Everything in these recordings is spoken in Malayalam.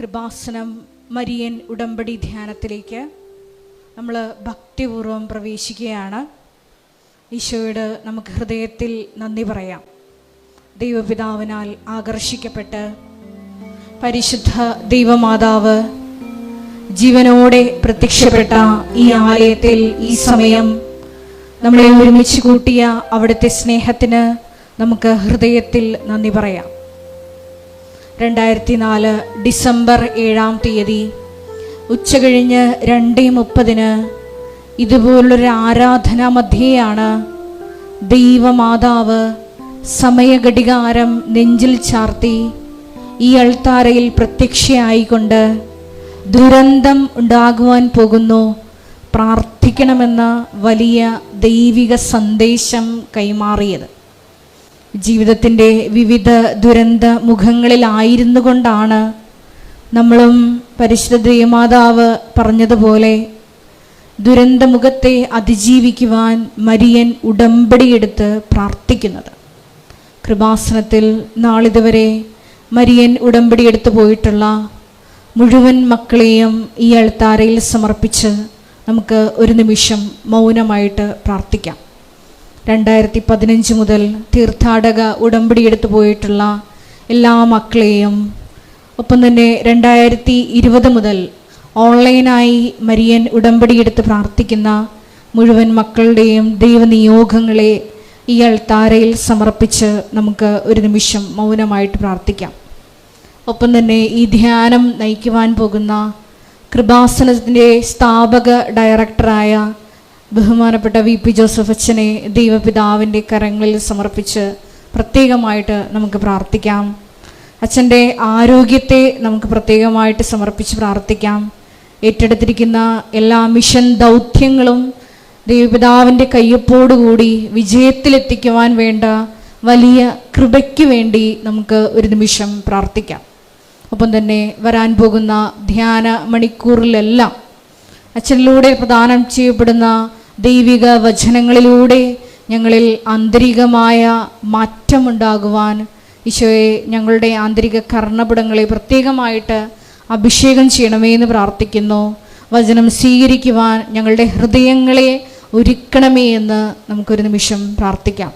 കൃപാസനം മരിയൻ ഉടമ്പടി ധ്യാനത്തിലേക്ക് നമ്മൾ ഭക്തിപൂർവം പ്രവേശിക്കുകയാണ്. ഈശോയോട് നമുക്ക് ഹൃദയത്തിൽ നന്ദി പറയാം. ദൈവപിതാവിനാൽ ആകർഷിക്കപ്പെട്ട് പരിശുദ്ധ ദൈവമാതാവ് ജീവനോടെ പ്രത്യക്ഷപ്പെട്ട ഈ ആലയത്തിൽ ഈ സമയം നമ്മളെ ഒരുമിച്ച് കൂട്ടിയ അവിടുത്തെ സ്നേഹത്തിന് നമുക്ക് ഹൃദയത്തിൽ നന്ദി പറയാം. രണ്ടായിരത്തി നാല് ഡിസംബർ ഏഴാം തീയതി. ഉച്ചകഴിഞ്ഞ് രണ്ട് മുപ്പതിന് ഇതുപോലൊരു ആരാധനാ മധ്യയാണ് ദൈവമാതാവ് സമയഘടികാരം നെഞ്ചിൽ ചാർത്തി ഈ അൾത്താരയിൽ പ്രത്യക്ഷയായിക്കൊണ്ട് ദുരന്തം ഉണ്ടാകുവാൻ പോകുന്നു. പ്രാർത്ഥിക്കണമെന്ന വലിയ ദൈവിക സന്ദേശം കൈമാറിയത്. ജീവിതത്തിന്റെ വിവിധ ദുരന്ത മുഖങ്ങളിലായിരുന്നു കൊണ്ടാണ് നമ്മളും പരിശുദ്ധ മാതാവ് പറഞ്ഞതുപോലെ ദുരന്തമുഖത്തെ അതിജീവിക്കുവാൻ മരിയൻ ഉടമ്പടിയെടുത്ത് പ്രാർത്ഥിക്കുന്നത്. കൃപാസനത്തിൽ നാളിതുവരെ മരിയൻ ഉടമ്പടിയെടുത്ത് പോയിട്ടുള്ള മുഴുവൻ മക്കളെയും ഈ അൾത്താരയിൽ സമർപ്പിച്ച് നമുക്ക് ഒരു നിമിഷം മൗനമായിട്ട് പ്രാർത്ഥിക്കാം. രണ്ടായിരത്തി പതിനഞ്ച് മുതൽ തീർത്ഥാടക ഉടമ്പടി എടുത്തു പോയിട്ടുള്ള എല്ലാ മക്കളെയും ഒപ്പം തന്നെ രണ്ടായിരത്തി ഇരുപത് മുതൽ ഓൺലൈനായി മരിയൻ ഉടമ്പടി എടുത്ത് പ്രാർത്ഥിക്കുന്ന മുഴുവൻ മക്കളുടെയും ദൈവനിയോഗങ്ങളെ ഈ അൾത്താരയിൽ സമർപ്പിച്ച് നമുക്ക് ഒരു നിമിഷം മൗനമായിട്ട് പ്രാർത്ഥിക്കാം. ഒപ്പം തന്നെ ഈ ധ്യാനം നയിക്കുവാൻ പോകുന്ന കൃപാസനത്തിന്റെ സ്ഥാപക ഡയറക്ടറായ ബഹുമാനപ്പെട്ട വി പി ജോസഫ് അച്ഛനെ ദൈവപിതാവിന്റെ കരങ്ങളിൽ സമർപ്പിച്ച് പ്രത്യേകമായിട്ട് നമുക്ക് പ്രാർത്ഥിക്കാം. അച്ഛന്റെ ആരോഗ്യത്തെ നമുക്ക് പ്രത്യേകമായിട്ട് സമർപ്പിച്ച് പ്രാർത്ഥിക്കാം. ഏറ്റെടുത്തിരിക്കുന്ന എല്ലാ മിഷൻ ദൗത്യങ്ങളും ദൈവപിതാവിന്റെ കയ്യൊപ്പോടുകൂടി വിജയത്തിലെത്തിക്കുവാൻ വേണ്ട വലിയ കൃപയ്ക്ക് വേണ്ടി നമുക്ക് ഒരു നിമിഷം പ്രാർത്ഥിക്കാം. ഒപ്പം തന്നെ വരാൻ പോകുന്ന ധ്യാന മണിക്കൂറിലെല്ലാം അച്ഛനിലൂടെ പ്രദാനം ചെയ്യപ്പെടുന്ന ദൈവിക വചനങ്ങളിലൂടെ ഞങ്ങളിൽ ആന്തരികമായ മാറ്റമുണ്ടാകുവാൻ ഈശോയെ ഞങ്ങളുടെ ആന്തരിക കർണപുടങ്ങളെ പ്രത്യേകമായിട്ട് അഭിഷേകം ചെയ്യണമേ എന്ന് പ്രാർത്ഥിക്കുന്നു. വചനം സ്വീകരിക്കുവാൻ ഞങ്ങളുടെ ഹൃദയങ്ങളെ ഒരുക്കണമേ എന്ന് നമുക്കൊരു നിമിഷം പ്രാർത്ഥിക്കാം.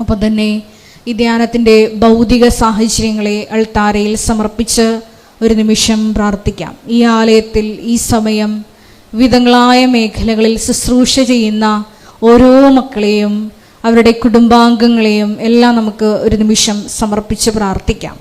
ഒപ്പം തന്നെ ഈ ധ്യാനത്തിന്റെ ഭൗതിക സാഹചര്യങ്ങളെ അൾത്താരയിൽ സമർപ്പിച്ച് ഒരു നിമിഷം പ്രാർത്ഥിക്കാം. ഈ ആലയത്തിൽ ഈ സമയം വിധങ്ങളായ മേഖലകളിൽ ശുശ്രൂഷ ചെയ്യുന്ന ഓരോ മക്കളെയും അവരുടെ കുടുംബാംഗങ്ങളെയും എല്ലാം നമുക്ക് ഒരു നിമിഷം സമർപ്പിച്ച് പ്രാർത്ഥിക്കാം.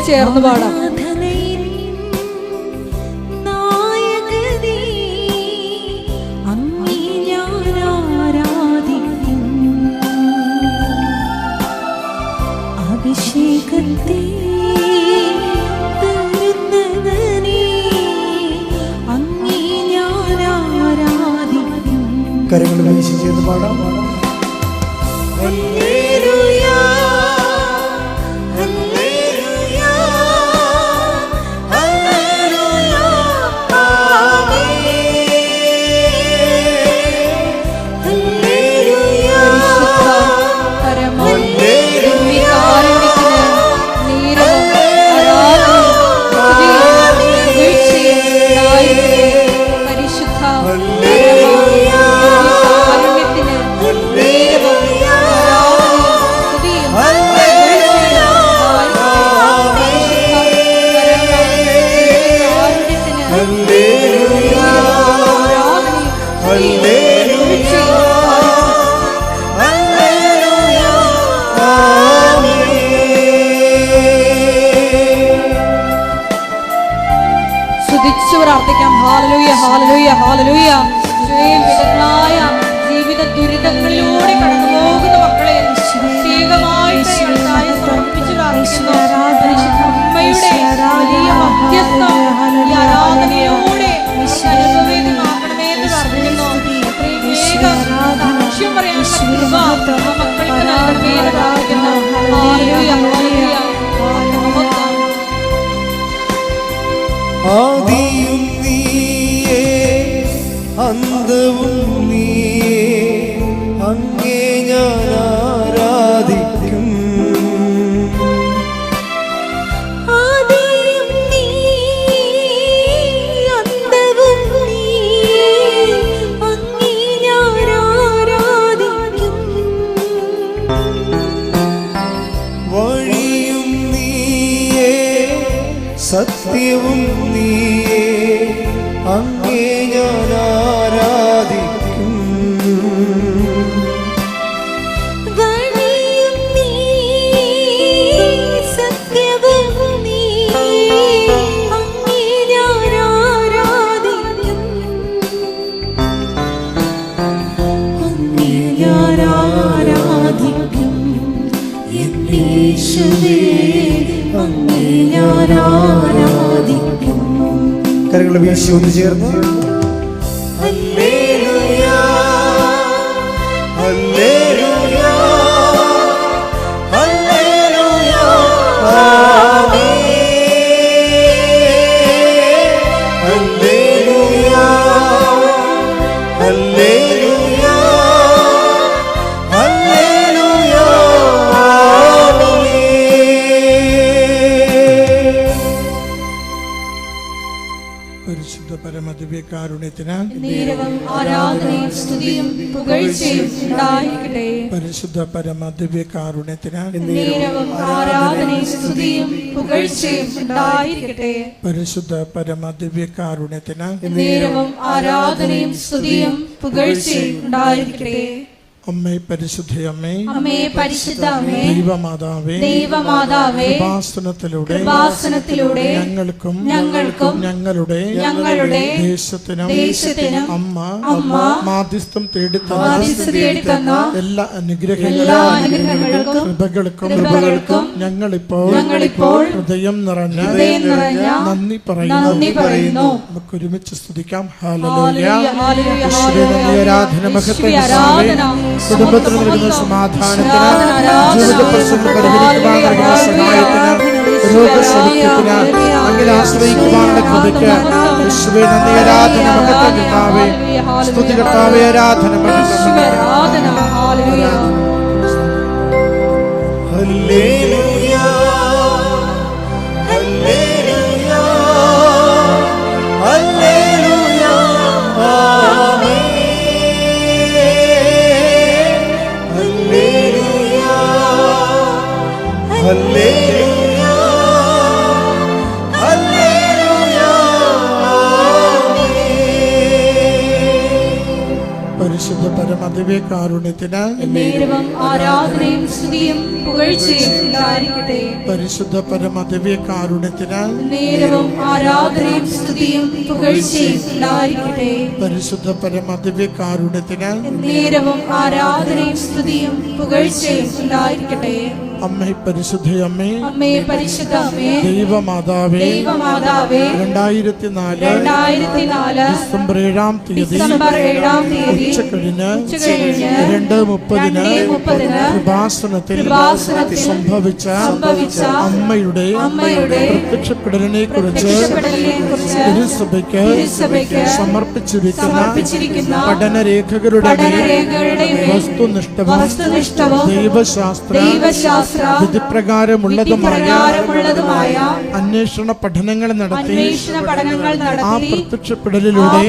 ചേർന്ന് പാടാം. കരങ്ങൾ വീശി ഒന്ന് ചേർന്ന്. പുകഴ്ചയും ഉണ്ടായിരിക്കട്ടെ പരിശുദ്ധ പരമ ദിവ്യ ആരാധനയും സ്തുതിയും പുകഴ്ചയും ഉണ്ടായിരിക്കട്ടെ പരിശുദ്ധ പരമദിവ്യകാരുണ്യത്തിന് നേരവും ആരാധനയും സ്തുതിയും പുകഴ്ചയും ഉണ്ടായിരിക്കട്ടെ. അമ്മേ പരിശുദ്ധയമ്മേ അമ്മേ പരിശുദ്ധമേ ദൈവമാതാവേ ദൈവമാതാവേ ഉപാസനത്തിലൂടെ ഉപാസനത്തിലൂടെ ഞങ്ങൾക്കും ഞങ്ങൾക്കും ഞങ്ങളുടെ ഞങ്ങളുടെ ദേശത്തിനും ദേശത്തിനും അമ്മ അമ്മ മാധ്യസ്ഥം തേടി തന്ന എല്ലാ എല്ലാ അനുഗ്രഹങ്ങളും കൃപകൾക്കും കൃപകൾക്കും ഞങ്ങളിപ്പോൾ ഞങ്ങളിപ്പോൾ ഹൃദയം നിറഞ്ഞ നന്ദി പറയുന്നു. നന്ദി പറയുന്നു. നമുക്ക് ഒരുമിച്ച് സ്തുതിക്കാം ഹാലലൂയ ഈശ്വരനെ ആരാധന മഹത്വം ആരാധന, കുടുംബത്തിൽ സമത്വം, നൽകുന്ന സമത്വം. സമാധാനത്തിന് ആരാധന, ആരാധന. ജീവിത പ്രശ്നങ്ങൾ പരിഹരിക്കുവാൻ നൽകുന്ന സഹായത്തിന് രോഗസൗഖ്യത്തിന് അങ്ങനെ ആശ്രയിക്കുവാനുള്ള കൃപയ്ക്ക് യേശുവേ നന്ദി ആരാധന മഹത്വം കർത്താവേ സ്തുതി കർത്താവേ ആരാധന ഈശ്വരി മഹത്വം കാരുണ്യത്തിന് ആരാധനയും സ്തുതിയും പുകഴ്ചയും പരിശുദ്ധ പരമദിവ്യ കാരുണ്യത്തിന് നേരവും ആരാധനയും സ്തുതിയും പുകഴ്ചയും ഉണ്ടായിരിക്കട്ടെ. പരിശുദ്ധ പരമദിവ്യ കാരുണ്യത്തിന് നേരവും ആരാധനയും സ്തുതിയും പുകഴ്ചയും ഉണ്ടായിരിക്കട്ടെ. അമ്മേ പരിശുദ്ധയമ്മേ അമ്മേ. പരിശുദ്ധ അമ്മേ. ദൈവമാതാവേ. ദൈവമാതാവേ. രണ്ടായിരത്തി നാല് രണ്ടായിരത്തി നാല് ഡിസംബർ ഏഴാം തീയതി ഡിസംബർ ഏഴാം തീയതി ഉച്ചക്കഴിഞ്ഞ് ഉച്ചകഴിഞ്ഞ് രണ്ട് മുപ്പതിന് മുപ്പതിന് കൃപാസനത്തിൽ കൃപാസനത്തിൽ സംഭവിച്ച സംഭവിച്ച അമ്മയുടെ അമ്മയുടെ പ്രത്യക്ഷപ്പെടലിനെ കുറിച്ച് തിരുസഭയ്ക്ക് സമർപ്പിച്ചിരിക്കുന്ന പഠനരേഖകളുടെ വസ്തുനിഷ്ഠവും ദൈവശാസ്ത്ര ദൈവശാസ്ത്ര വിധിപ്രകാരമുള്ളതുമായ അന്വേഷണ പഠനങ്ങൾ നടത്തി. ആ പ്രത്യക്ഷപ്പെടലിലൂടെ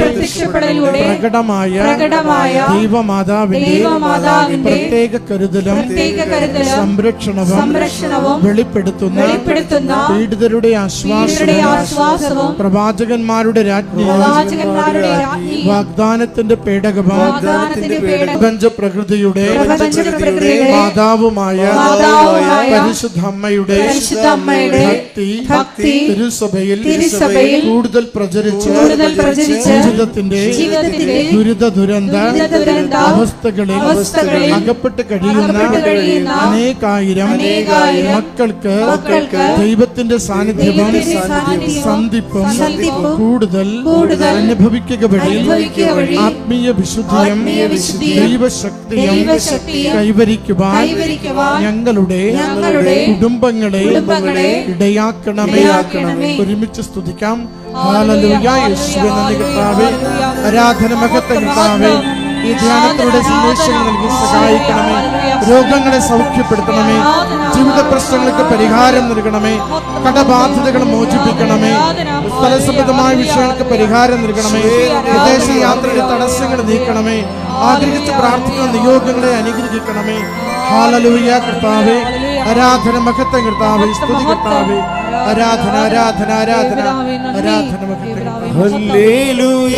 പ്രകടമായ ദൈവമാതാവിന്റെ പ്രത്യേക കരുതലും സംരക്ഷണവും വെളിപ്പെടുത്തുന്ന പീഡിതരുടെ ആശ്വാസം ആശ്വാസവും പ്രവാചകന്മാരുടെ രാജ്ഞ വാഗ്ദാനത്തിന്റെ പേടകവും പ്രപഞ്ച പ്രകൃതിയുടെ മാതാവുമായ മാതാവുമായ പരിശുദ്ധ അമ്മയുടെ ഭക്തി ഭക്തി തിരുസഭയിൽ തിരുസഭയിൽ കൂടുതൽ പ്രചരിച്ച് കൂടുതൽ പ്രചരിച്ച് ജീവിതത്തിന്റെ ജീവിതത്തിന്റെ ദുരിത ദുരന്ത അവസ്ഥകളിൽ അവസ്ഥകളിൽ അകപ്പെട്ട് കഴിയുന്ന അനേകായിരം മക്കൾക്ക് ദൈവത്തിന്റെ സാന്നിധ്യവും സന്ധിപ്പും കൂടുതൽ അനുഭവിക്കുക വഴി ആത്മീയ വിശുദ്ധിയും ദൈവശക്തിയും കൈവരിക്കുവാൻ ഞങ്ങളുടെ ഞങ്ങളുടെ കുടുംബങ്ങളെ ഇടയാക്കണമേ. ഒരുമിച്ച് സ്തുതിക്കാം. ആരാധന മഹത്വ കർത്താവേ ഈ ധ്യാനത്തിലൂടെ സന്ദേശങ്ങൾ നൽകി സഹായിക്കണമേ. രോഗങ്ങളെ സൗഖ്യപ്പെടുത്തണമേ. ജീവിത പ്രശ്നങ്ങൾക്ക് പരിഹാരം നൽകണമേ. കടബാധ്യതകൾ മോചിപ്പിക്കണമേ. സ്ഥലസംബന്ധമായ വിഷയങ്ങൾക്ക് പരിഹാരം നൽകണമേ. വിദേശ യാത്രയുടെ തടസ്സങ്ങൾ നീക്കണമേ. ആഗ്രഹിച്ച് പ്രാർത്ഥിക്കുന്ന നിയോഗങ്ങളെ അനുഗ്രഹിക്കണമേ. ഹാലലൂയ കർത്താവേ. ആരാധന മഹത്വം കർത്താവേ. സ്തുതി കർത്താവേ. ആരാധന ആരാധന ആരാധന. ആരാധന മഹത്വം ഹല്ലേലൂയ ഹല്ലേലൂയ.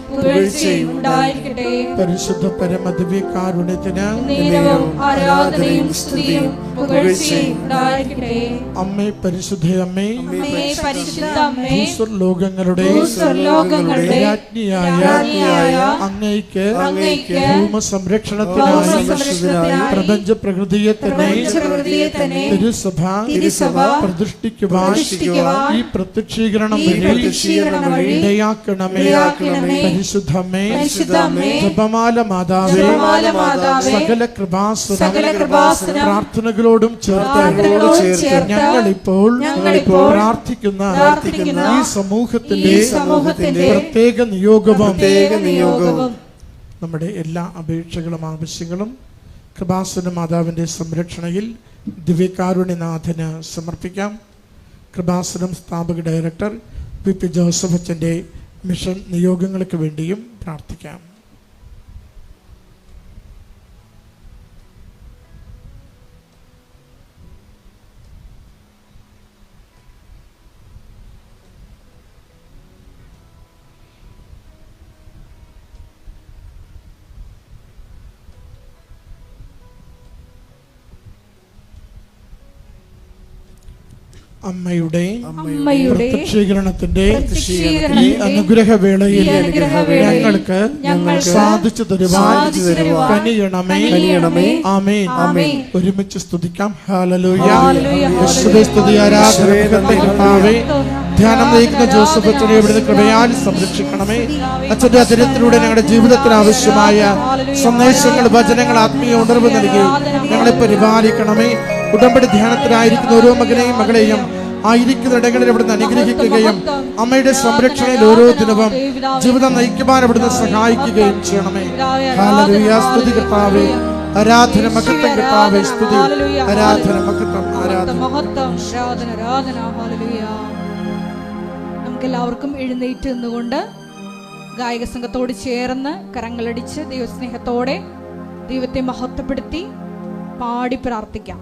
പരിശുദ്ധ പരമദിവ്യകാരുണ്യത്തിന് ആരാധനയും സ്തുതിയും അമ്മേ പരിശുദ്ധ അമ്മേ ഭൂസ്വർലോകങ്ങളുടെ രാജ്ഞിയായ അങ്ങയ്ക്ക് ഭൂമ സംരക്ഷണത്തിനായി പ്രപഞ്ച പ്രകൃതിയെ തന്നെ തിരുസഭ പ്രതിഷ്ഠിക്കുവാൻ ഈ പ്രത്യക്ഷീകരണം ഇടയാക്കണമേ. പരിശുദ്ധമേ ജപമാല മാതാവേ സകല കൃപാസനം പ്രാർത്ഥനകളോടും ചേർത്ത് ഞങ്ങൾ ഇപ്പോൾ ഞങ്ങളിപ്പോൾ പ്രാർത്ഥിക്കുന്ന ഈ സമൂഹത്തിന്റെ പ്രത്യേക നിയോഗവും നമ്മുടെ എല്ലാ അപേക്ഷകളും ആവശ്യങ്ങളും കൃപാസന മാതാവിന്റെ സംരക്ഷണയിൽ ദിവ്യകാരുണ്യനാഥന് സമർപ്പിക്കാം. കൃപാസനം സ്ഥാപക ഡയറക്ടർ പി പി ജോസഫ് അച്ഛന്റെ മിഷൻ നിയോഗങ്ങൾക്ക് വേണ്ടിയും പ്രാർത്ഥിക്കാം. അമ്മയുടെ അമ്മയുടെ പ്രത്യക്ഷീകരണത്തിന്റെ ഈ അനുഗ്രഹവേളയിൽ ഞങ്ങൾക്ക് സാധിച്ചു തരുവാൻ കനിയണമേ. കനിയണമേ. ആമേൻ. ആമേൻ. ഒരുമിച്ച് സ്തുതിക്കാം. ഹാലലൂയ സ്തുതി ആരാധന ധ്യാനം നയിക്കുന്ന ജോസഫ് അച്ഛനെ ഇവിടുന്ന് കൃപയാൽ സംരക്ഷിക്കണമേ. അച്ഛന്റെ അതിരത്തിലൂടെ ഞങ്ങളുടെ ജീവിതത്തിന് ആവശ്യമായ സന്ദേശങ്ങൾ വചനങ്ങൾ ആത്മീയ ഉണർവ് നൽകി ഞങ്ങളെ പരിപാലിക്കണമേ. ഉടമ്പടി ധ്യാനത്തിലായിരിക്കുന്ന ഓരോ മകനെയും മകളെയും ആയിരിക്കുന്ന ഇടങ്ങളിൽ ഇവിടുന്ന് അനുഗ്രഹിക്കുകയും അമ്മയുടെ സംരക്ഷണയിൽ ഓരോ ദിനവും ജീവിതം നയിക്കുവാൻ ഇവിടുന്ന് സഹായിക്കുകയും ചെയ്യണമേ. സ്തുതി കർത്താവേ. ആരാധന മഹത്വം കർത്താവേ സ്തുതി. ആരാധന മഹത്വം ആരാധന. നമുക്ക് എല്ലാവർക്കും എഴുന്നേറ്റ് നിന്നുകൊണ്ട് ഗായക സംഘത്തോട് ചേർന്ന് കരങ്ങളടിച്ച് ദൈവസ്നേഹത്തോടെ ദൈവത്തെ മഹത്വപ്പെടുത്തി പാടി പ്രാർത്ഥിക്കാം.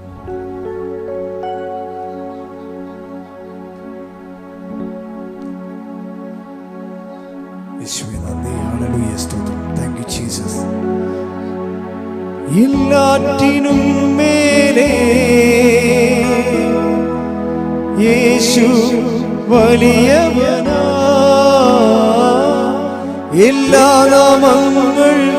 എല്ലാറ്റിനും മേലെ യേശു വലിയവനാ. എല്ലാ നാമങ്ങൾക്കും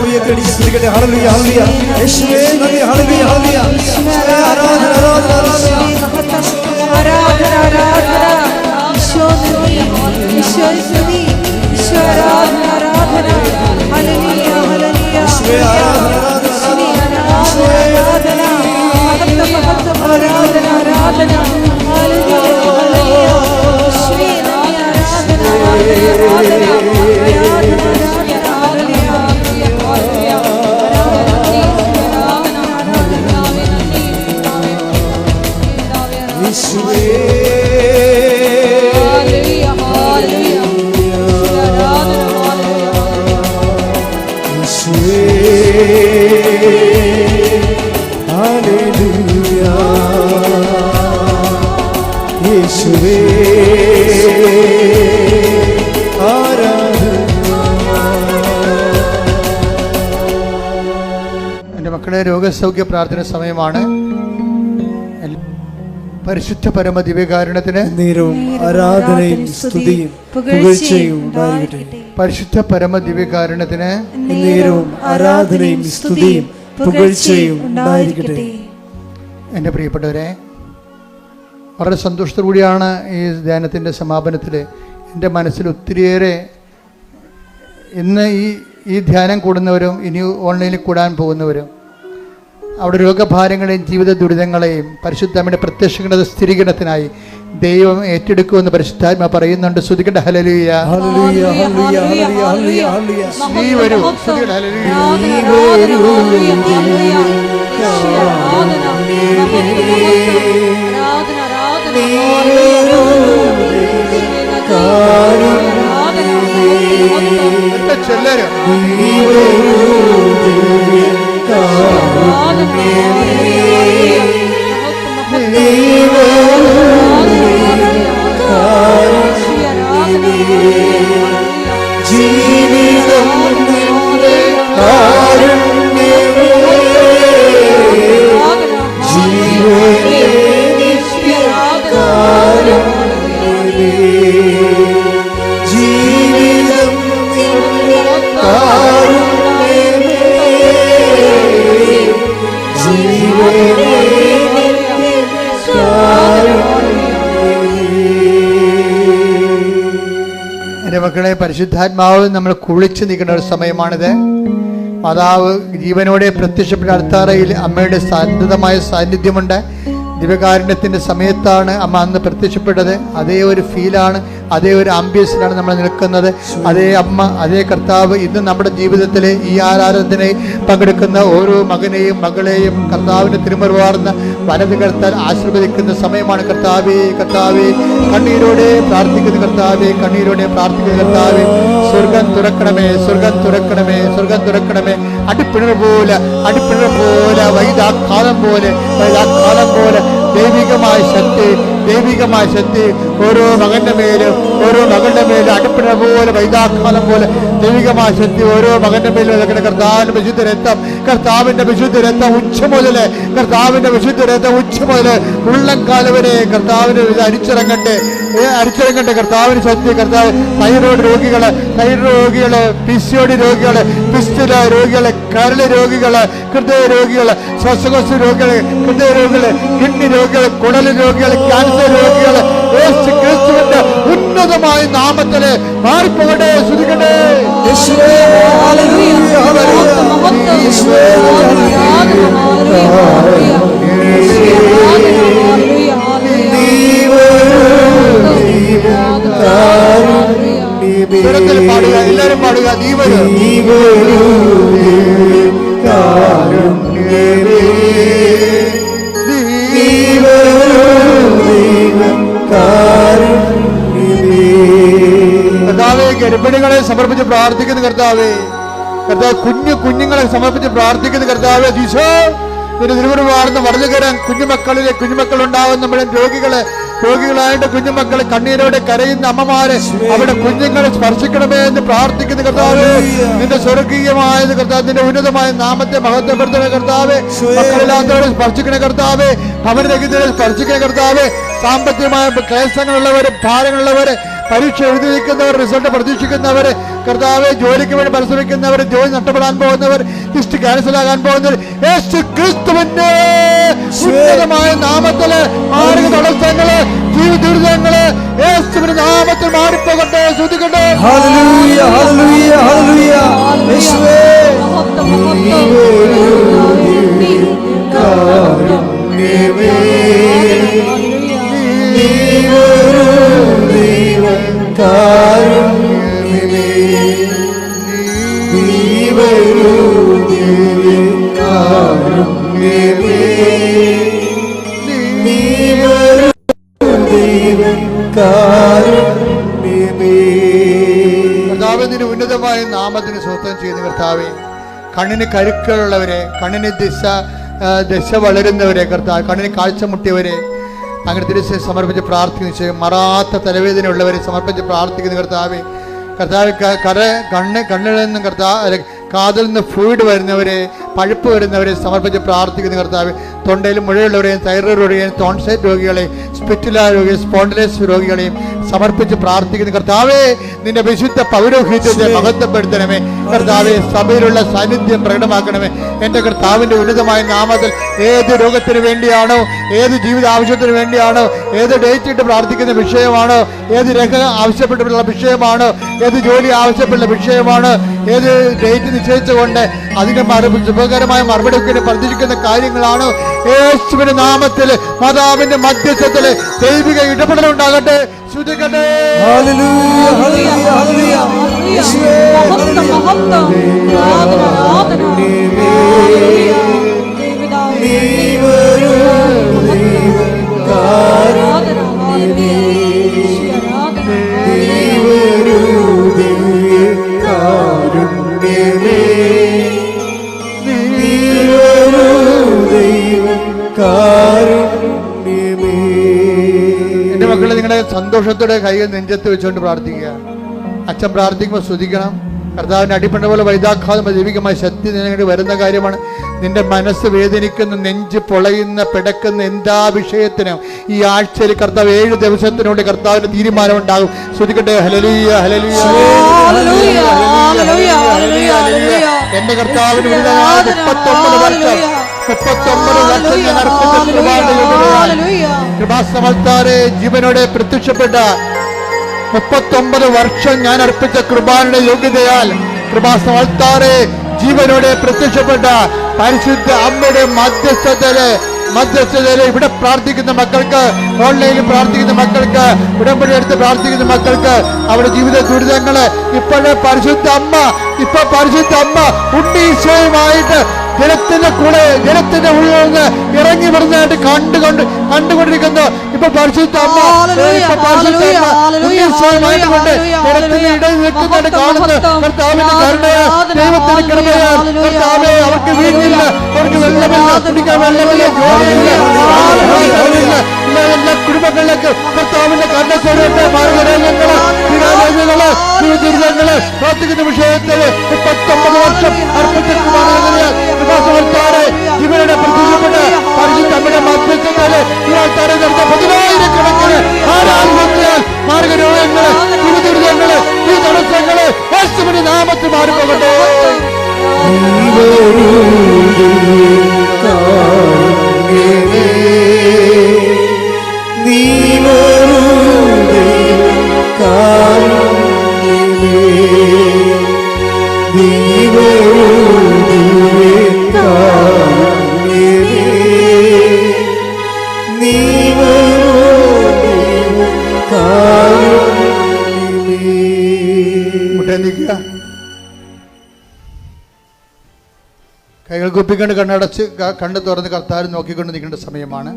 ഹല്ലേലൂയ കടി സ്തുതിക്കട്ടെ ഹല്ലേലൂയ ഹല്ലേലൂയ യേശുവേ മക്കളെ രോഗസൗഖ്യ പ്രാർത്ഥന സമയമാണ്. പരിശുദ്ധ പരമ ദിവ്യകാരുണ്യത്തിന് നേരവും ആരാധനയും സ്തുതിയും പുകഴ്ചയും പരിശുദ്ധ പരമ ദിവ്യകാരുണ്യത്തിന് നേരവും ആരാധനയും സ്തുതിയും പുകഴ്ചയും ഉണ്ടായിരിക്കട്ടെ. എന്റെ പ്രിയപ്പെട്ടവരെ വളരെ സന്തോഷത്തോടുകൂടിയാണ് ഈ ധ്യാനത്തിന്റെ സമാപനത്തിൽ എന്റെ മനസ്സിൽ ഒത്തിരിയേറെ ഇന്ന് ഈ ഈ ധ്യാനം കൂടുന്നവരും ഇനി ഓൺലൈനിൽ കൂടാൻ പോകുന്നവരും അവിടെ രോഗഭാരങ്ങളെയും ജീവിത ദുരിതങ്ങളെയും പരിശുദ്ധമ്മയുടെ പ്രത്യക്ഷങ്ങളുടെ സ്ഥിരീകരണത്തിനായി ദൈവം ഏറ്റെടുക്കുമെന്ന് പരിശുദ്ധാത്മ പറയുന്നുണ്ട്. ശ്രുതികട ഹലലിയ ഹല്ലേലൂയ ഹല്ലേലൂയ ഹല്ലേലൂയ ഹല്ലേലൂയ നീ വരൂ. ശ്രുതികണ്ട ഹല്ലേലൂയ. ചെല്ലരും. Spirit. പരിശുദ്ധാത്മാവ് നമ്മൾ കുളിച്ച് നിൽക്കുന്ന ഒരു സമയമാണിത്. മാതാവ് ജീവനോടെ പ്രത്യക്ഷപ്പെട്ട അടുത്താറയിൽ അമ്മയുടെ സാന്നിധ്യമായ സാന്നിധ്യമുണ്ട്. ദിവ്യകാരുണ്യത്തിന്റെ സമയത്താണ് അമ്മ അന്ന് പ്രത്യക്ഷപ്പെട്ടത്. അതേ ഒരു ഫീലാണ് അതേ ഒരു ആംബിയൻസിലാണ് നമ്മൾ നിൽക്കുന്നത്. അതേ അമ്മ അതേ കർത്താവ് ഇന്ന് നമ്മുടെ ജീവിതത്തിലെ ഈ ആരാധനയെ പങ്കെടുക്കുന്ന ഓരോ മകനെയും മകളെയും കർത്താവിന്റെ തിരുമറുവാർന്ന വലത് കർത്താൻ ആശീർവദിക്കുന്ന സമയമാണ്. കർത്താവേ കർത്താവേ കണ്ണീരോടെ പ്രാർത്ഥിക്കുന്ന കർത്താവേ കണ്ണീരോടെ പ്രാർത്ഥിക്കുന്ന കർത്താവേ സ്വർഗം തുറക്കണമേ സ്വർഗം തുറക്കണമേ സ്വർഗം തുറക്കണമേ. അടിപ്പിണർ പോലെ അടിപ്പിണർ പോലെ വൈദാക്കാലം പോലെ വൈദാക്കാലം പോലെ ദൈവികമായ ശക്തി ദൈവികമായ ശക്തി ഓരോ മകന്റെ മേലും ഓരോ മകളുടെ മേലും അടുപ്പിട പോലെ വൈതാക്കാലം പോലെ ദൈവികമായ ശക്തി ഓരോ മകന്റെ മേലും കർത്താവിന്റെ വിശുദ്ധ രക്തം കർത്താവിന്റെ വിശുദ്ധ രക്തം ഉച്ച മുതൽ കർത്താവിന്റെ വിശുദ്ധ രക്തം ഉച്ച മുതൽ ഉള്ളംകാല വരെ കർത്താവിന്റെ ഇത് അരിച്ചിറങ്ങട്ടെ അരിച്ചിറങ്ങട്ടെ കർത്താവിന് ശക്തി കർത്താവ് തൈറോയ്ഡ് രോഗികൾ തൈറോയ്ഡ് രോഗികൾ പിസിയോടി രോഗികൾ പിസ്തുല രോഗികൾ കരൾ രോഗികൾ ഹൃദയ രോഗികൾ ശ്വാസകോശ രോഗികൾ ഹൃദയ രോഗികൾ കിഡ്നി രോഗികൾ കുടൽ രോഗികൾ ക്യാൻസർ രോഗികളെ രോഗികളെ ക്രിസ്തുവിന്റെ ഉന്നതമായ നാമത്തിലെ മാറിപ്പോകട്ടെ ശ്രുതിക്കട്ടെ പാടുക എല്ലാരും പാടുക നീ വരും ഗർഭിണികളെ സമർപ്പിച്ച് പ്രാർത്ഥിക്കുന്ന കർത്താവേ കർത്താവ് കുഞ്ഞു കുഞ്ഞുങ്ങളെ സമർപ്പിച്ച് പ്രാർത്ഥിക്കുന്ന കർത്താവ് ഈശോ ഒരു തിരുവനന്തപുരം വളരുകരം കുഞ്ഞുമക്കളിലെ കുഞ്ഞുമക്കൾ ഉണ്ടാവുന്ന നമ്മുടെ രോഗികളെ രോഗികളായിട്ട് കുഞ്ഞുമക്കളെ കണ്ണീരോടെ കരയുന്ന അമ്മമാരെ അവിടെ കുഞ്ഞുങ്ങളെ സ്പർശിക്കണമേ എന്ന് പ്രാർത്ഥിക്കുന്ന കർത്താവ് നിന്റെ സ്വർഗീയമായത് കർത്താവ് നിന്റെ ഉന്നതമായ നാമത്തെ മഹത്വപ്പെടുത്തുന്ന കർത്താവ് മക്കളില്ലാത്തവരെ സ്പർശിക്കണ കർത്താവ് ഭവനരഹിതരെ സ്പർശിക്കണ കർത്താവ് സാമ്പത്തികമായ ക്ലേശങ്ങളുള്ളവര് ഭാരങ്ങളുള്ളവര് പരീക്ഷ എഴുതി നിൽക്കുന്നവർ റിസൾട്ട് പ്രതീക്ഷിക്കുന്നവർ കർത്താവെ ജോലിക്ക് വേണ്ടി പരിശ്രമിക്കുന്നവർ ജോലി നഷ്ടപ്പെടാൻ പോകുന്നവർ ലിസ്റ്റ് ക്യാൻസൽ ആകാൻ പോകുന്നവർ യേശു ക്രിസ്തുവിന്റെ ഉന്നതമായ നാമത്തിൽ മാർഗ തടസ്സങ്ങൾ ജീവിത ദുരിതങ്ങൾ യേശുവിന്റെ നാമത്തിൽ മാറിപ്പോകട്ടെ ശ്രദ്ധിക്കട്ടെ ഹല്ലേലൂയ ഹല്ലേലൂയ ഹല്ലേലൂയ. യേശുവേ. മഹത്വം, മഹത്വം. കാരുണ്യമേ കാരുണ്യമേ നീ ഒരു ദൈവം കാരുണ്യമേ നീ ഒരു ദൈവം കാരുണ്യമേ കർത്താവ് നിന്റെ ഉന്നതമായ നാമത്തിന് സ്വത്വം ചെയ്യുന്ന കർത്താവെ കണ്ണിന് കരുക്കളുള്ളവരെ കണ്ണിന് ദിശ ദശ വളരുന്നവരെ കർത്താവ് കണ്ണിന് കാഴ്ച മുട്ടിയവരെ അങ്ങനെ തിരിച്ച് സമർപ്പിച്ച് പ്രാർത്ഥിക്കുന്ന ചെയ്യും. മറാത്ത തലവേദന ഉള്ളവരെ സമർപ്പിച്ച് പ്രാർത്ഥിക്കുന്ന കർത്താവെ. കർത്താവ് കര കണ്ണ് കണ്ണിൽ നിന്നും കർത്താവ് കാതിൽ നിന്ന് ഫ്ലൂയിഡ് വരുന്നവരെ പഴുപ്പ് വരുന്നവരെ സമർപ്പിച്ച് പ്രാർത്ഥിക്കുന്ന കർത്താവ്. തൊണ്ടയിൽ മുഴയുള്ളവരെയും തൈറോയ്ഡ് രോഗികളെയും തോൺസൈറ്റ് രോഗികളെയും സ്പിറ്റുല രോഗികളെയും സ്പോണ്ടിലസ് രോഗികളെയും സമർപ്പിച്ച് പ്രാർത്ഥിക്കുന്ന. കർത്താവേ നിന്റെ വിശുദ്ധ പൗരോഹിത്യത്തെ മഹത്വപ്പെടുത്തണമേ. കർത്താവെ സഭയിലുള്ള സാന്നിധ്യം പ്രകടമാക്കണമേ. എന്റെ കർത്താവിന്റെ ഉന്നതമായ നാമത്തിൽ ഏത് രോഗത്തിന് വേണ്ടിയാണോ ഏത് ജീവിത ആവശ്യത്തിന് വേണ്ടിയാണോ ഏത് ഡേറ്റിട്ട് പ്രാർത്ഥിക്കുന്ന വിഷയമാണോ ഏത് രേഖ ആവശ്യപ്പെട്ടിട്ടുള്ള വിഷയമാണോ ഏത് ജോലി ആവശ്യപ്പെട്ടുള്ള വിഷയമാണോ ഏത് ഡേറ്റ് നിശ്ചയിച്ചുകൊണ്ട് അതിന്റെ മറുപടി ശുഭകരമായ മറുപടി പ്രതീക്ഷിക്കുന്ന കാര്യങ്ങളാണോ യേശുവിന്റെ നാമത്തിൽ മാതാവിന്റെ മധ്യസ്ഥത്തിൽ ദൈവിക ഇടപെടൽ ഉണ്ടാകട്ടെ. ദൈവപിതാവേ, നീ സന്തോഷത്തോടെ കൈകൾ നെഞ്ചത്ത് വെച്ചുകൊണ്ട് പ്രാർത്ഥിക്കുക. അച്ഛൻ പ്രാർത്ഥിക്കുമ്പോൾ ശ്രദ്ധിക്കണം കർത്താവിന്റെ അടിപ്പണ്ട പോലെ വൈതാഘാതം ദൈവികമായ ശക്തി നിനക്ക് വരുന്ന കാര്യമാണ്. നിന്റെ മനസ്സ് വേദനിക്കുന്ന നെഞ്ച് പൊളയുന്ന പിടക്കുന്ന എന്താ വിഷയത്തിനും ഈ ആഴ്ചയിൽ കർത്താവ് ഏഴ് ദിവസത്തിനുള്ളിൽ കർത്താവിന്റെ തീരുമാനം ഉണ്ടാകും ശ്രദ്ധിക്കട്ടെ ഹലലിയ ഹലലിയ. എന്റെ കർത്താവിന് ഉന്നതമായ മുപ്പത്തൊമ്പത് വർഷം. മുപ്പത്തൊമ്പത് വർഷം ഞാൻ അർപ്പിച്ച ഹല്ലേലൂയ. ജീവനോടെ പ്രത്യക്ഷപ്പെട്ട മുപ്പത്തൊമ്പത് വർഷം ഞാൻ അർപ്പിച്ച കൃപാനുടെ യോഗ്യതയാൽ കൃപാസമത്താരെ ജീവനോടെ പ്രത്യക്ഷപ്പെട്ട പരിശുദ്ധ അമ്മയുടെ മധ്യസ്ഥതയിലെ മധ്യസ്ഥതയിലെ ഇവിടെ പ്രാർത്ഥിക്കുന്ന മക്കൾക്ക് ഓൺലൈനിൽ പ്രാർത്ഥിക്കുന്ന മക്കൾക്ക് ഉടമ്പടി എടുത്ത് പ്രാർത്ഥിക്കുന്ന മക്കൾക്ക് അവരുടെ ജീവിത ദുരിതങ്ങൾ ഇപ്പോഴേ പരിശുദ്ധ അമ്മ ഇപ്പൊ പരിശുദ്ധ അമ്മ ഉണ്ണീശോയുമായിട്ട് ജലത്തിന്റെ കൂടെ ജലത്തിന്റെ ഉള്ളിൽ നിന്ന് ഇറങ്ങി വരുന്നതായിട്ട് കണ്ടുകൊണ്ട് കണ്ടുകൊണ്ടിരിക്കുന്നു. ഇപ്പൊ പരിശുദ്ധ അമ്മ കൊണ്ട് ഇടയിൽ നിൽക്കുന്നതായിട്ട് കർത്താവിന്റെ കരുണയാ ദൈവത്തിന്റെ കൃപയാ കർത്താവേ അവർക്ക് വീട്ടിലില്ല അവർക്ക് വെള്ളമില്ല. കുടിക്കാൻ വെള്ളമില്ല. ജോലിയില്ല. ജോലിയില്ല എല്ലാ കുടുംബങ്ങളിലേക്ക് കർത്താവിന്റെ കണ്ണത്തോടെ മാർഗരേഖകൾ വിരാജങ്ങൾ ദുരിതങ്ങൾ പ്രാർത്ഥിക്കുന്ന വിഷയത്തിൽ മുപ്പത്തൊമ്പത് വർഷം അർപ്പിച്ചിട്ടുമാണ് ഇവരുടെ പ്രത്യക്ഷപ്പെട്ട് പരിശുദ്ധ അമ്മയുടെ മധ്യസ്ഥതയിൽ ഇയാൾക്കാരെ നടത്ത പതിനായിരക്കണക്കിന് ആരാധനയാൽ മാർഗരോഗങ്ങൾ ദുരിതങ്ങൾ ഈ തടസ്സങ്ങൾ യേശുവിന്റെ നാമത്തിൽ മാറിപ്പോകട്ടെ. നീ കൈകൾ കുപ്പിക്കൊണ്ട് കണ്ണടച്ച് കണ്ണ് തുറന്ന് കർത്താവ് നോക്കിക്കൊണ്ട് നിൽക്കേണ്ട സമയമാണ്.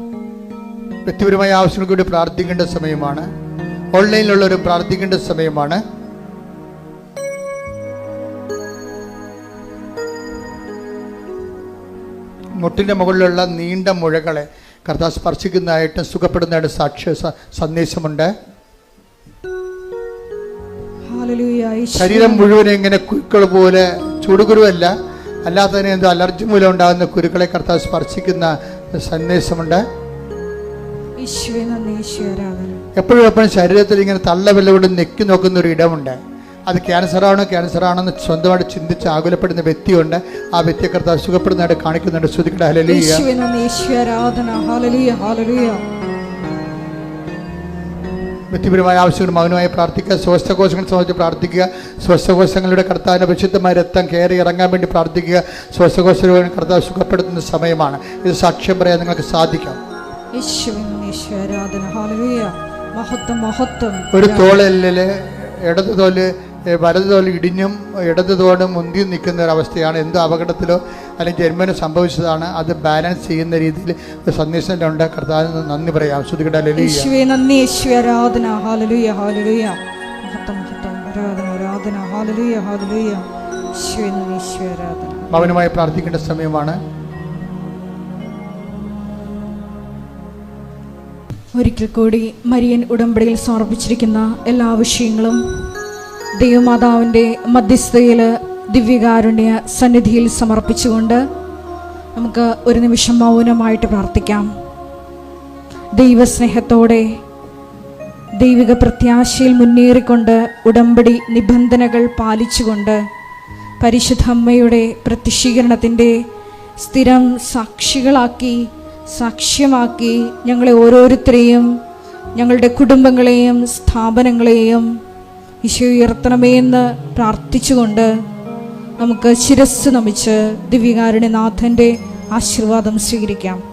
വ്യക്തിപരമായ ആവശ്യങ്ങൾക്ക് വേണ്ടി പ്രാർത്ഥിക്കേണ്ട സമയമാണ്. ഓൺലൈനിലുള്ളവർ പ്രാർത്ഥിക്കേണ്ട സമയമാണ്. മുട്ടിന്റെ മുകളിലുള്ള നീണ്ട മുഴകളെ കർത്താവ് സ്പർശിക്കുന്നതായിട്ടും സുഖപ്പെടുന്നതായിട്ട് സാക്ഷ്യ സന്ദേശമുണ്ട്. ശരീരം മുഴുവൻ ഇങ്ങനെ കുരുക്കൾ പോലെ ചൂടുകുരുവല്ല. അല്ലാതെ എന്തോ അലർജി മൂലം ഉണ്ടാകുന്ന കുരുക്കളെ കർത്താവ് സ്പർശിക്കുന്ന സന്ദേശമുണ്ട്. എപ്പോഴും എപ്പോഴും ശരീരത്തിൽ ഇങ്ങനെ തള്ളവില്ലവിടെ നെക്കി നോക്കുന്ന ഒരു ഇടമുണ്ട്. അത് ക്യാൻസർ ആണോ ക്യാൻസർ ആണോ എന്ന് സ്വന്തമായിട്ട് ചിന്തിച്ച് ആകുലപ്പെടുന്ന വ്യക്തിയുണ്ട്. ആ വ്യക്തിയെ കർത്താവ് സുഖപ്പെടുന്നതായിട്ട് കാണിക്കുന്നുണ്ട്. ശ്രുതിക്കട വ്യക്തിപരമായ ആവശ്യങ്ങൾ മൗനമായി പ്രാർത്ഥിക്കുക. ശ്വാസകോശങ്ങൾ സംബന്ധിച്ച് പ്രാർത്ഥിക്കുക. ശ്വാസകോശങ്ങളുടെ കർത്താവിന്റെ വിശുദ്ധമായ രക്തം കയറി ഇറങ്ങാൻ വേണ്ടി പ്രാർത്ഥിക്കുക. ശ്വാസകോശ രോഗികൾ കർത്താവ് സുഖപ്പെടുത്തുന്ന സമയമാണ്. ഇത് സാക്ഷ്യം പറയാൻ നിങ്ങൾക്ക് സാധിക്കാം. മഹത്വം മഹത്വം. ഒരു തോളിൽ ഇടത് തോൽ വലത് തോൽ ഇടിഞ്ഞും ഇടത് തോട് മുന്തിയും നിൽക്കുന്ന ഒരു അവസ്ഥയാണ്. എന്തോ അപകടത്തിലോ അല്ലെങ്കിൽ ജന്മനോ സംഭവിച്ചതാണ് അത് ബാലൻസ് ചെയ്യുന്ന രീതിയിൽ ഒരു സന്ദേശത്തിലുണ്ട് കർത്താവിന് നന്ദി പറയാം. ശ്രുതികട മൗനമായി പ്രാർത്ഥിക്കേണ്ട നന്ദി ഒരിക്കൽ കൂടി മരിയൻ ഉടമ്പടിയിൽ സമർപ്പിച്ചിരിക്കുന്ന എല്ലാ വിഷയങ്ങളും ദൈവമാതാവിന്റെ മധ്യസ്ഥതയിൽ ദിവ്യകാരുണ്യ സന്നിധിയിൽ സമർപ്പിച്ചുകൊണ്ട് നമുക്ക് ഒരു നിമിഷം മൗനമായിട്ട് പ്രാർത്ഥിക്കാം. ദൈവസ്നേഹത്തോടെ ദൈവിക പ്രത്യാശയിൽ മുന്നേറിക്കൊണ്ട് ഉടമ്പടി നിബന്ധനകൾ പാലിച്ചുകൊണ്ട് പരിശുദ്ധ അമ്മയുടെ പ്രത്യക്ഷീകരണത്തിന്റെ സ്ഥിരം സാക്ഷികളാക്കി സാക്ഷ്യമാക്കി ഞങ്ങളെ ഓരോരുത്തരെയും ഞങ്ങളുടെ കുടുംബങ്ങളെയും സ്ഥാപനങ്ങളെയും ഈശോ ഉയർത്തണമേ എന്ന് പ്രാർത്ഥിച്ചുകൊണ്ട് നമുക്ക് ശിരസ് നമിച്ച് ദിവ്യകാരുണ്യനാഥന്റെ ആശീർവാദം സ്വീകരിക്കാം.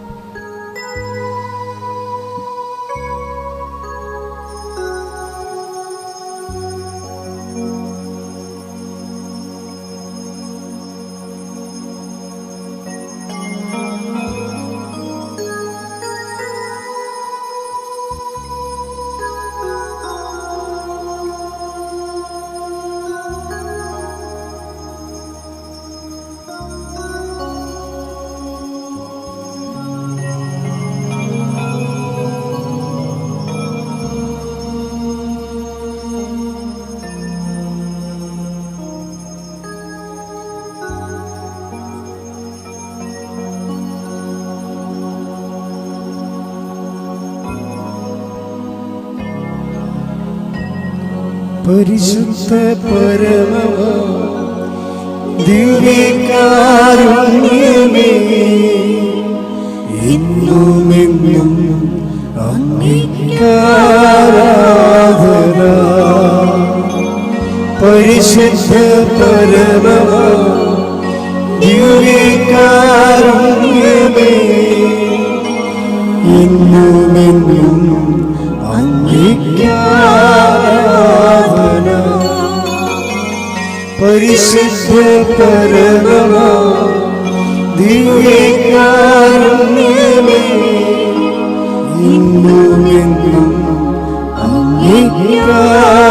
പരിശുദ്ധ പരമ ദിവ്യകാരുണ്യമേ എന്നുമെന്നും അംഗീകാരാധന പരിശുദ്ധ പരമ പരിശുദ്ധ പരമ ദിവ്യകാരുണ്യമേ ഇന്നുമെന്നും അംഗീകാരാധന